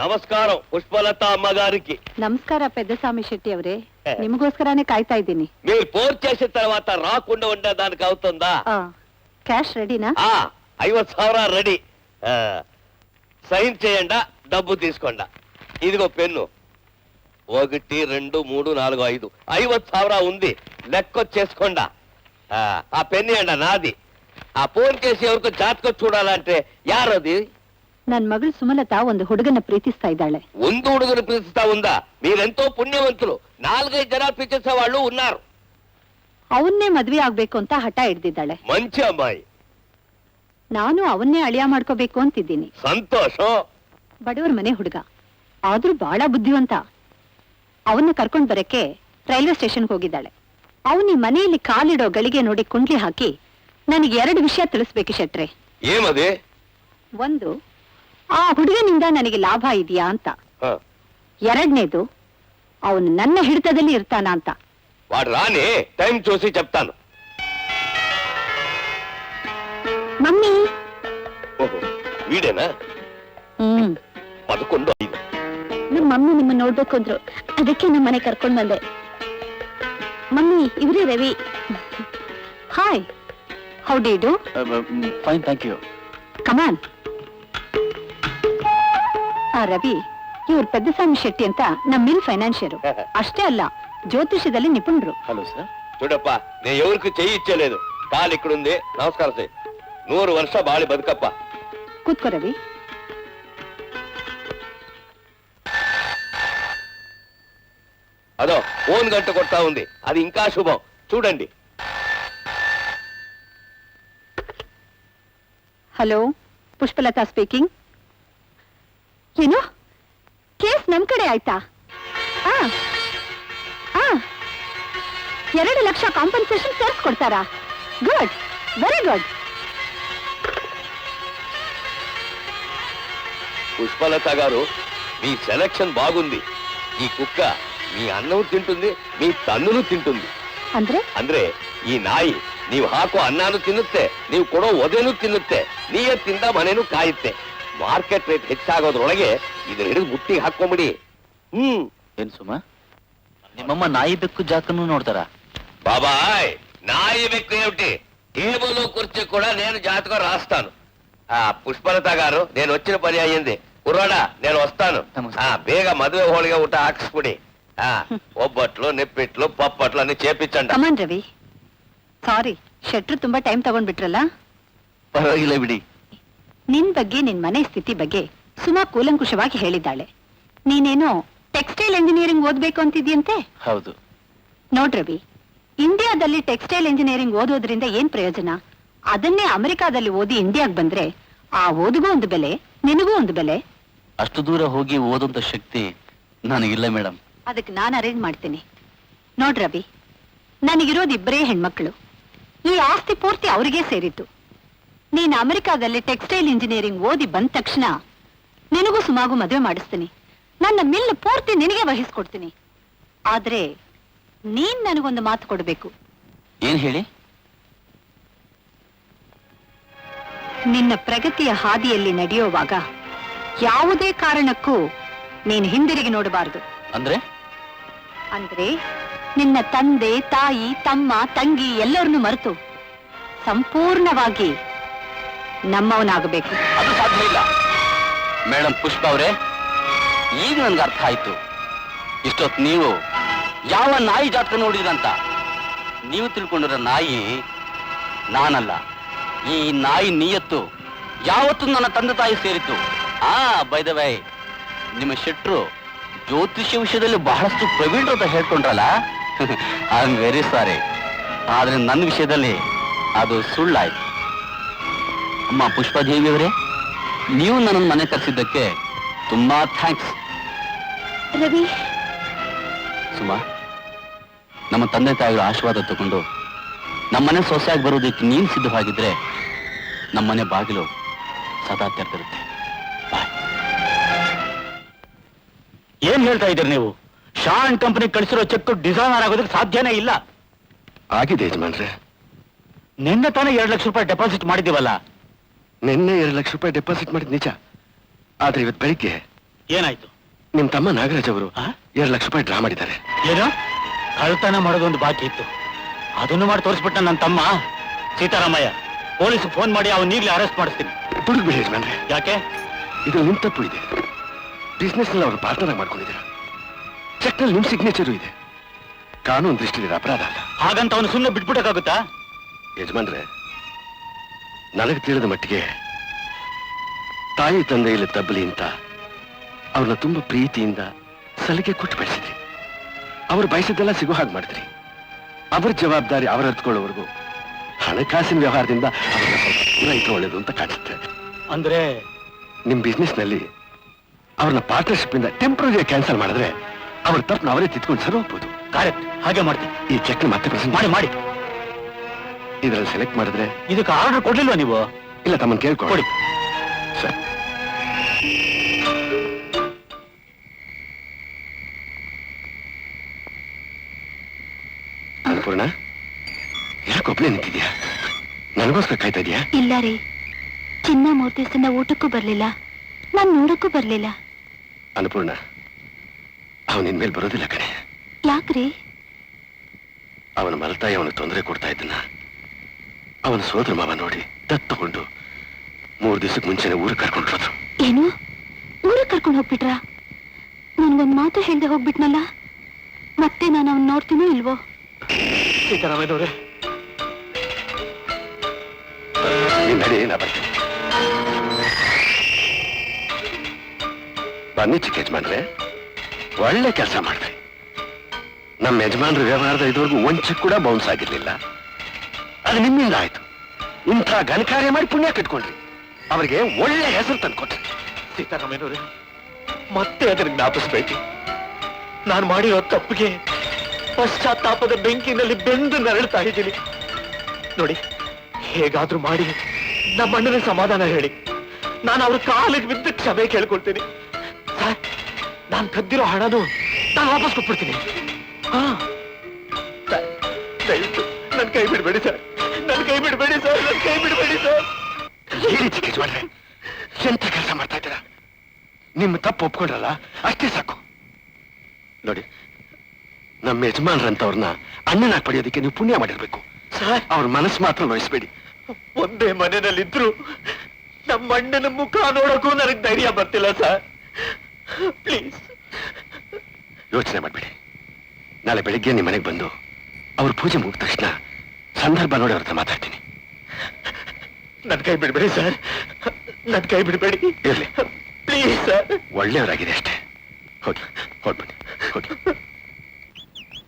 నమస్కారం పుష్పలత అమ్మగారికి ಅಮ್ಮಗಾರಿಗೆ పెద్ద స్వామి శెట్టి ఎవరే? ನಿಮಗೋಸ್ಕರನೇ ಕಾಯ್ತಾ ಇದ್ದೀನಿ మీరు ఫోన్ చేసిన తర్వాత రాకుండా ఉండడానికి అవుతుందా? క్యాష్ రెడీనా? ఆ ఐవత్ సవరా రెడీ. సైన్ చేయండా డబ్బు తీసుకోండా. ఇదిగో పెన్ను. ఒకటి రెండు మూడు నాలుగు ఐదు. ఐవత్ సవరా ఉంది. లెక్కొచ్చేసుకోండా. ఆ పెన్ను అండ నాది. ఆ ఫోన్ చేసి ఎవరికో జాతకం చూడాలంటే యారది? ನನ್ ಮಗಳು ಸುಮಲತಾ ಒಂದು ಹುಡುಗನ ಪ್ರೀತಿಸ್ತಾ ಇದ್ದಾಳೆ. ಒಂದು ಹುಡುಗನ ಪ್ರೀತಿಸ್ತಾ ಒಂದ? ನೀವೆಂತೋ ಪುಣ್ಯವಂತರು. ನಾಲ್ಕೈದು ಜನ ప్రీతించే వాళ్ళు ఉన్నారు ಅವನ್ನೇ ಮದ್ವೆ ಆಗ್ಬೇಕು ಅಂತ ಹಠ ಹಿಡ್ದಿದ್ದಾಳೆ. ಮಂಚ ಅಮ್ಮಾಯಿ. ನಾನು ಅವನ್ನೇ ಅಳಿಯ ಮಾಡ್ಕೋಬೇಕು ಅಂತಿದ್ದೀನಿ. ಸಂತೋಷ. ಬಡವರ ಮನೆ ಹುಡುಗ. ಆದ್ರೂ ಬಹಳ ಬುದ್ಧಿವಂತ. ಅವನ್ನ ಕರ್ಕೊಂಡ್ ಬರಕ್ಕೆ ರೈಲ್ವೆ ಸ್ಟೇಷನ್ಗೆ ಹೋಗಿದ್ದಾಳೆ. ಅವನಿ ಮನೆಯಲ್ಲಿ ಕಾಲಿಡೋ ಗಳಿಗೆ ನೋಡಿ ಕುಂಡ್ಲಿ ಹಾಕಿ ನನಗೆ ಎರಡು ವಿಷಯ ತಿಳಿಸ್ಬೇಕು ಶೆಟ್ರೆ. ಒಂದು ಆ ಹುಡುಗನಿಂದ ನನಗೆ ಲಾಭ ಇದೆಯಾ ಅಂತ ఆ, ಎರಡನೇದು ಅವನು ನನ್ನ ಹಿಡಿತದಲ್ಲಿ ಇರ್ತಾನ ಅಂತ వాడు రాని టైం చూసి చెప్తాను ಮಮ್ಮಿ ఓహో వీడేనా ಹ್ಮ್ పదకొండు ఐదు ನಮ್ಮ ಮಮ್ಮಿ ನಿಮ್ಮ ನೋಡ್ಬೇಕು ಅಂದ್ರು ಅದಕ್ಕೆ ನಮ್ಮ ಮನೆ ಕರ್ಕೊಂಡ್ ಬಂದೆ ಮಮ್ಮಿ ಇವ್ರೇ Ravi hi how d do fine thank you come on ಆ ರವಿ ಇವ್ರು పెద్దస్వామి ಶೆಟ್ಟಿ ಅಂತ ನಮ್ಮ ಮಿಲ್ ಫೈನಾನ್ಷಿಯರು ಅಷ್ಟೇ ಅಲ್ಲ ಜ್ಯೋತಿಷ್ಯದಲ್ಲಿ ನಿಪುಣರು హలో సార్ చూడప్ప నేను ఎవరికి చెయ్యి ఇచ్చేలేదు కాలు ఇక్కడుంది నమస్కారం చెయ్యి నూరు వర్ష బాళి బతుకప్ప ಕೂತ್ಕೋ ರವಿ అదో ఫోన్ గంట కొడతా ఉంది అది ఇంకా శుభం చూడండి ಹಲೋ ಪುಷ್ಪಲತಾ ಸ್ಪೀಕಿಂಗ್ ಏನು ಕೇಸ್ ನಮ್ ಕಡೆ ಆಯ್ತಾ ಆ, ಆ. ಎರಡು ಲಕ್ಷ ಕಾಂಪನ್ಸೇಷನ್ ಸೇರ್ಸ್ ಕೊಡ್ತಾರಾ ಗುಡ್ ವೆರಿ ಗುಡ್ పుష్పలత గారు మీ సెలక్షన్ బాగుంది ఈ కుక్క మీ అన్నం తింటుంది మీ తన్నును తింటుంది ಅಂದ್ರೆ ಅಂದ್ರೆ ಈ ನಾಯಿ ನೀವು ಹಾಕೋ ಅನ್ನನು ತಿನ್ನುತ್ತೆ ನೀವು ಕೊಡೋ ಒದೆನು ತಿನ್ನುತ್ತೆ ನೀಯತ್ತಿಂದ ಮನೆನು ಕಾಯುತ್ತೆ ಮಾರ್ಕೆಟ್ ರೇಟ್ ಹೆಚ್ಚಾಗೋದ್ರೊಳಗೆ ಇದ್ರ ಹಿಡಿದು ಮುಟ್ಟಿಗೆ ಹಾಕೊಂಬಿಡಿ ಹ್ಮ್ ಏನ್ ಸುಮ್ಮ ನಿಮ್ಮಮ್ಮ ನಾಯಿ ಬೆಕ್ಕು ಜಾಕನು ನೋಡ್ತಾರ ಬಾಬಾಯ್ ನಾಯಿ ಬೆಕ್ಕು ಹೇಳ್ಬಿಟ್ಟಿ ಟೇಬಲ್ ಕುರ್ಚಿ ಕೂಡ ನೇನು ಜಾತಕ ರಾಸ್ತಾನು ಆ ಪುಷ್ಪಲತಾಗಾರು ನೇನು ವಚ್ಚಿನ ಪರ್ಯಾಯ ಎಂದಿ ಉರೋಣ ನೇನು ವಸ್ತಾನು ಬೇಗ ಮದುವೆ ಹೋಳಿಗೆ ಊಟ ಹಾಕಿಸ್ಬಿಡಿ ಒಬ್ಬಟ್ಲು ನಿಪ್ಪಿಟ್ಲು ಪಪ್ಪಟ್ಲು ಅನ್ನ ಚೇಪಿಚ್ಚಂಡ ಸಾರಿ ಶೆಟ್ರು ತುಂಬಾ ಟೈಮ್ ತಗೊಂಡ್ಬಿಟ್ರಲ್ಲ ಪರವಾಗಿಲ್ಲ ಬಿಡಿ ನಿನ್ ಬಗ್ಗೆ ನಿನ್ ಮನೆ ಸ್ಥಿತಿ ಬಗ್ಗೆ ಸುಮಾ ಕೂಲಂಕುಷವಾಗಿ ಹೇಳಿದ್ದಾಳೆ. ನೀನೇನೋ ಟೆಕ್ಸ್ಟೈಲ್ ಇಂಜಿನಿಯರಿಂಗ್ ಓದ್ಬೇಕು ಅಂತಿದ್ಯಂತೆ ಹೌದು. ನೋಡ್ರವಿ ಇಂಡಿಯಾದಲ್ಲಿ ಟೆಕ್ಸ್ಟೈಲ್ ಇಂಜಿನಿಯರಿಂಗ್ ಓದೋದ್ರಿಂದ ಏನ್ ಪ್ರಯೋಜನ? ಅದನ್ನೇ ಅಮೆರಿಕಾದಲ್ಲಿ ಓದಿ ಇಂಡಿಯಾಗ್ ಬಂದ್ರೆ ಆ ಓದಿಗೂ ಒಂದು ಬೆಲೆ ನಿನಗೂ ಒಂದು ಬೆಲೆ. ಅಷ್ಟು ದೂರ ಹೋಗಿ ಓದುವಂತ ಶಕ್ತಿ ನನಗಿಲ್ಲ ಮೇಡಮ್ ಅದಕ್ಕೆ ನಾನು ಅರೇಂಜ್ ಮಾಡ್ತೀನಿ. ನೋಡ್ರವಿ ನನಗಿರೋದು ಇಬ್ಬರೇ ಹೆಣ್ಮಕ್ಳು. ಈ ಆಸ್ತಿ ಪೂರ್ತಿ ಅವರಿಗೇ ಸೇರಿತ್ತು. ನೀನು ಅಮೆರಿಕಾದಲ್ಲಿ ಟೆಕ್ಸ್ಟೈಲ್ ಇಂಜಿನಿಯರಿಂಗ್ ಓದಿ ಬಂದ ತಕ್ಷಣ ನಿನಗೂ ಸುಮಾಗು ಮದುವೆ ಮಾಡಿಸ್ತೀನಿ. ನನ್ನ ಮಿಲ್ ಪೂರ್ತಿ ನಿನಗೆ ವಹಿಸ್ಕೊಡ್ತೀನಿ. ಆದ್ರೆ ನೀನ್ ನನಗೊಂದು ಮಾತು ಕೊಡಬೇಕು. ಏನ್ ಹೇಳಿ? ನಿನ್ನ ಪ್ರಗತಿಯ ಹಾದಿಯಲ್ಲಿ ನಡೆಯುವಾಗ ಯಾವುದೇ ಕಾರಣಕ್ಕೂ ನೀನು ಹಿಂದಿರುಗಿ ನೋಡಬಾರದು. ಅಂದ್ರೆ? ಅಂದ್ರೆ ನಿನ್ನ ತಂದೆ ತಾಯಿ ತಮ್ಮ ತಂಗಿ ಎಲ್ಲರನ್ನು ಮರೆತು ಸಂಪೂರ್ಣವಾಗಿ ನಮ್ಮವನಾಗಬೇಕು. ಅದು ಸಾಧ್ಯ ಇಲ್ಲ. ಮೇಡಮ್ ಪುಷ್ಪ ಅವರೇ, ಈಗ ನನ್ಗೆ ಅರ್ಥ ಆಯ್ತು. ಇಷ್ಟೊತ್ತು ನೀವು ಯಾವ ನಾಯಿ ಜಾತಕ ನೋಡಿದ್ರಂತ? ನೀವು ತಿಳ್ಕೊಂಡಿರೋ ನಾಯಿ ನಾನಲ್ಲ. ಈ ನಾಯಿ ನಿಯತ್ತು ಯಾವತ್ತು ನನ್ನ ತಂದೆ ತಾಯಿ ಸೇರಿತ್ತು. ಆ ಬೈದ ಬೈ ನಿಮ್ಮ ಶೆಟ್ರು ಜ್ಯೋತಿಷ್ಯ ವಿಷಯದಲ್ಲಿ ಬಹಳಷ್ಟು ಪ್ರವೀಣರು ಅಂತ ಹೇಳ್ಕೊಂಡ್ರಲ್ಲ? ಐ ಆಮ್ ವೆರಿ ಸಾರಿ ಆದ್ರೆ ನನ್ನ ವಿಷಯದಲ್ಲಿ ಅದು ಸುಳ್ಳಾಯ್ತು. ಅಮ್ಮ ಪುಷ್ಪದೇವಿ ಅವರೇ ನೀವು ನನ್ನನ್ನು ಮನೆ ಕರೆಸಿದ್ದಕ್ಕೆ ತುಂಬಾ ಥ್ಯಾಂಕ್ಸ್ ರವಿ. ಸುಮಾ ನಮ್ಮ ತಂದೆ ತಾಯಿಗಳ ಆಶೀರ್ವಾದ ತಗೊಂಡು ನಮ್ಮನೆ ಸೊಸೆಯಾಗಿ ಬರೋದಕ್ಕೆ ನೀನು ಸಿದ್ಧವಾಗಿದ್ರೆ ನಮ್ಮನೆ ಬಾಗಿಲು ಸದಾ ತೆರೆದಿರುತ್ತೆ. ಏನ್ ಹೇಳ್ತಾ ಇದ್ದೀರಿ ನೀವು? ಶಾನ್ ಕಂಪನಿ ಕಳಿಸಿರೋ ಚೆಕ್ ಡಿಸೈನರ್ ಆಗೋದಕ್ಕೆ ಸಾಧ್ಯನೇ ಇಲ್ಲ. ಆಗಿದೆ ಯಜಮಾನ್ರೆ. ನಿನ್ನೆ ತಾನೇ ಎರಡು ಲಕ್ಷ ರೂಪಾಯಿ ಡೆಪಾಸಿಟ್ ಮಾಡಿದೀವಲ್ಲ ನಿನ್ನೆ ಎರಡು ಲಕ್ಷ ರೂಪಾಯಿ ಡೆಪಾಸಿಟ್ ಮಾಡಿದ್ ನಿಜ. ಆದ್ರೆ ಇವತ್ತು ಬೆಳಿಗ್ಗೆ ಏನಾಯ್ತು? ನಿಮ್ ತಮ್ಮ ನಾಗರಾಜ್ ಅವರು ಆ? ಎರಡು ಲಕ್ಷ ರೂಪಾಯಿ ಡ್ರಾ ಮಾಡಿದ್ದಾರೆ. ಏನು? ಕಳ್ತನ ಮಾಡೋದೊಂದು ಬಾಕಿ ಇತ್ತು. ಅದನ್ನು ಮಾಡಿ ತೋರಿಸ್ಬಿಟ್ಟ ನನ್ನ ತಮ್ಮ. ಸೀತಾರಾಮಯ್ಯ ಪೊಲೀಸ್ ಫೋನ್ ಮಾಡಿ ಅವನ್ ಈಗಲೇ ಅರೆಸ್ಟ್ ಮಾಡಿಸ್ತೀನಿ. ಬಿಡುಗ್ಬಿಡಿ ಯಜಮಾನ್ರೆ. ಯಾಕೆ? ಇದು ನಿಮ್ ತಪ್ಪು ಇದೆ ಬಿಸ್ನೆಸ್ನಲ್ಲಿ ಅವರು ಪಾರ್ಟ್ನರ್ ಆಗಿ ಮಾಡ್ಕೊಂಡಿದ್ದೀರಾ? ಚೆಕ್ನಲ್ಲಿ ನಿಮ್ ಸಿಗ್ನೇಚರು ಇದೆ. ಕಾನೂನು ದೃಷ್ಟಿಲಿ ಇದು ಅಪರಾಧ ಅಲ್ಲ. ಹಾಗಂತ ಅವನು ಸುಮ್ಮನೆ ಬಿಟ್ಬಿಡಕ್ಕಾಗುತ್ತಾ? ಯಜಮಾನ್ರೆ ನನಗೆ ತಿಳಿದ ಮಟ್ಟಿಗೆ ತಾಯಿ ತಂದೆಯಲ್ಲಿ ತಬ್ಬಲಿ ಅಂತ ಅವ್ರನ್ನ ತುಂಬಾ ಪ್ರೀತಿಯಿಂದ ಸಲಿಗೆ ಕೊಟ್ಟು ಬೆಳೆಸಿದ್ರಿ ಅವ್ರು ಬಯಸಿದ್ದೆಲ್ಲ ಸಿಗೋ ಹಾಗೆ ಮಾಡಿದ್ರಿ. ಅವ್ರ ಜವಾಬ್ದಾರಿ ಅವ್ರ ಹತ್ಕೊಳ್ಳೋವರೆಗೂ ಹಣಕಾಸಿನ ವ್ಯವಹಾರದಿಂದ ಇಟ್ಟು ಒಳ್ಳೇದು ಅಂತ ಕಾಣಿಸುತ್ತೆ. ಅಂದ್ರೆ ನಿಮ್ ಬಿಸ್ನೆಸ್ನಲ್ಲಿ ಅವ್ರನ್ನ ಪಾರ್ಟ್ನರ್ಶಿಪ್ ಇಂದ ಟೆಂಪ್ರರಿ ಕ್ಯಾನ್ಸಲ್ ಮಾಡಿದ್ರೆ ಅವ್ರ ತಪ್ಪನ್ನ ಅವರೇ ತಿದ್ಕೊಂಡು ಸರಿ ಹೋಗ್ಬೋದು. ಕರೆಕ್ಟ್ ಹಾಗೆ ಮಾಡ್ತೀನಿ. ಈ ಚೆಕ್ ಮತ್ತೆ ಪ್ರೆಸೆಂಟ್ ಮಾಡಿ. ಮಾಡಿ. ಇದರಲ್ಲಿ ಸೆಲೆಕ್ಟ್ ಮಾಡಿದ್ರೆ ಇದಕ್ಕೆ ಆರ್ಡರ್ ಕೊಡ್ಲಿಲ್ವಾ ನೀವು? ಇಲ್ಲ ತಮ್ಮನ್ನು ಕೇಳ್ಕೊಳಿ ಕೊಡಿ. ಸರಿ. ಅನ್ನಪೂರ್ಣ ಯಾಕೊಬ್ಳೆ ನಿಂತಿದ್ಯಾ? ನನಗೋಸ್ಕರ ಕಾಯ್ತಾ ಇದೆಯಾ? ಇಲ್ಲ ರೀ. ಚಿನ್ನ ಮೂರ್ ದಿವಸದಿಂದ ಊಟಕ್ಕೂ ಬರ್ಲಿಲ್ಲ. ನಾನ್ ನೋಡಕ್ಕೂ ಬರ್ಲಿಲ್ಲ. ಅನ್ನಪೂರ್ಣ ಅವನ ಇನ್ಮೇಲೆ ಬರೋದಿಲ್ಲ ಕಣೆ. ಯಾಕ್ರಿ? ಅವನ ಮಲತಾಯಿ ಅವನಿಗೆ ತೊಂದರೆ ಕೊಡ್ತಾ ಇದ್ದನ್ನ ಅವನ ಸೋದರ ಮಾವ ನೋಡಿ ದತ್ತು ತಗೊಂಡು ಮೂರು ದಿವಸಕ್ಕೆ ಮುಂಚೆನೆ ಊರಿಗೆ ಕರ್ಕೊಂಡು ಹೋದ್ರು. ಏನು? ಊರಿಗೆ ಕರ್ಕೊಂಡು ಹೋಗ್ಬಿಟ್ರ? ನನ್ಗೊಂದ್ ಮಾತು ಹೇಳ್ದೆ ಹೋಗ್ಬಿಟ್ನಲ್ಲ? ಮತ್ತೆ ನಾನು ಅವ್ನ್ ನೋಡ್ತೀನೋ ಇಲ್ವೋ? ಸೀತಾರಾಮಯ್ಯನವ್ರೆ. ನೀನ್ ನಡಿ ನಾ ಬರ್ತೀನಿ. ಬನ್ನಿ ಚಿಕ್ಕ ಯಜಮಾನ್ರೆ. ಒಳ್ಳೆ ಕೆಲಸ ಮಾಡಿದ್ರಿ ನಮ್ಮ ಯಜಮಾನ್ರ ವ್ಯವಹಾರದ ಇದುವರೆಗೂ ಒಂದ್ ಕೂಡ ಬೌನ್ಸ್ ಆಗಿರ್ಲಿಲ್ಲ. ಅದು ನಿಮ್ಮಿಂದ ಆಯ್ತು. ಇಂಥ ಘನಕಾರ್ಯ ಮಾಡಿ ಪುಣ್ಯ ಕಟ್ಕೊಂಡ್ರಿ ಅವರಿಗೆ ಒಳ್ಳೆ ಹೆಸರು ತಂದ್ಕೊಟ್ರಿ ಸೀತಾರಾಮಯ್ಯನವ್ರೆ, ಮತ್ತೆ ಅದನ್ನ ಜ್ಞಾಪಿಸ್ಬೇಕು ನಾನು ಮಾಡಿರೋ ತಪ್ಪಿಗೆ ಪಶ್ಚಾತ್ತಾಪದ ಬೆಂಕಿನಲ್ಲಿ ಬೆಂದು ನರಳ್ತಾ ಇದ್ದೀನಿ. ನೋಡಿ, ಹೇಗಾದ್ರೂ ಮಾಡಿ ನಮ್ಮ ಅಣ್ಣನ ಸಮಾಧಾನ ಹೇಳಿ. ನಾನು ಅವ್ರ ಕಾಲಿಗೆ ಬಿದ್ದು ಕ್ಷಮೆ ಕೇಳ್ಕೊಳ್ತೀನಿ. ಸರ್, ನಾನು ಕದ್ದಿರೋ ಹಣನು ನಾನು ವಾಪಸ್ ಕೊಟ್ಬಿಡ್ತೀನಿ. ಹಾ. ದಯವಿಟ್ಟು ನನ್ನ ಕೈ ಬಿಡಬೇಡಿ ಸರ್ ನನ್ನ ಕೈ ಬಿಡಬೇಡಿ ಸರ್ ನನ್ನ ಕೈ ಬಿಡಬೇಡಿ ಸರ್ ಹೇಳಿ ರೀತಿ ಯಜಮಾನ್ರೆ ಎಂತ ಕೆಲಸ ಮಾಡ್ತಾ ಇದ್ದೀರಾ? ನಿಮ್ಮ ತಪ್ಪು ಒಪ್ಕೊಂಡ್ರಲ್ಲ ಅಷ್ಟೇ ಸಾಕು. ನೋಡಿ ನಮ್ಮ ಯಜಮಾನ್ರಂತವ್ರನ್ನ ಅಣ್ಣನಾಗಿ ಪಡೆಯೋದಕ್ಕೆ ನೀವು ಪುಣ್ಯ ಮಾಡಿರ್ಬೇಕು. ಸರ್. ಅವ್ರ ಮನಸ್ಸು ಮಾತ್ರ ನೋಯಿಸ್ಬೇಡಿ. ಒಂದೇ ಮನೆಯಲ್ಲಿದ್ರು ನಮ್ಮ ಅಣ್ಣನ ಮುಖ ನೋಡಕ್ಕೂ ನನಗೆ ಧೈರ್ಯ ಬರ್ತಿಲ್ಲ ಸರ್. ಪ್ಲೀಸ್. ಯೋಚನೆ ಮಾಡಬೇಡಿ. ನಾಳೆ ಬೆಳಿಗ್ಗೆ ನಿಮ್ಮ ಮನೆಗೆ ಬಂದು ಅವ್ರ ಪೂಜೆ ಮುಗಿದ ತಕ್ಷಣ ಸಂದರ್ಭ ನೋಡಿ ಅವ್ರ ಹತ್ರ ಮಾತಾಡ್ತೀನಿ. ನನ್ ಕೈ ಬಿಡಬೇಡಿ ಸರ್. ನನ್ ಕೈ ಬಿಡಬೇಡಿ. ಇರ್ಲಿ. Please sir. ಒಳ್ಳೆಯವರಾಗಿದೆ ಅಷ್ಟೇ. ಹೋಗಿ ಹೊರಡ್ಬನ್ನಿ ಹೋಗಿ.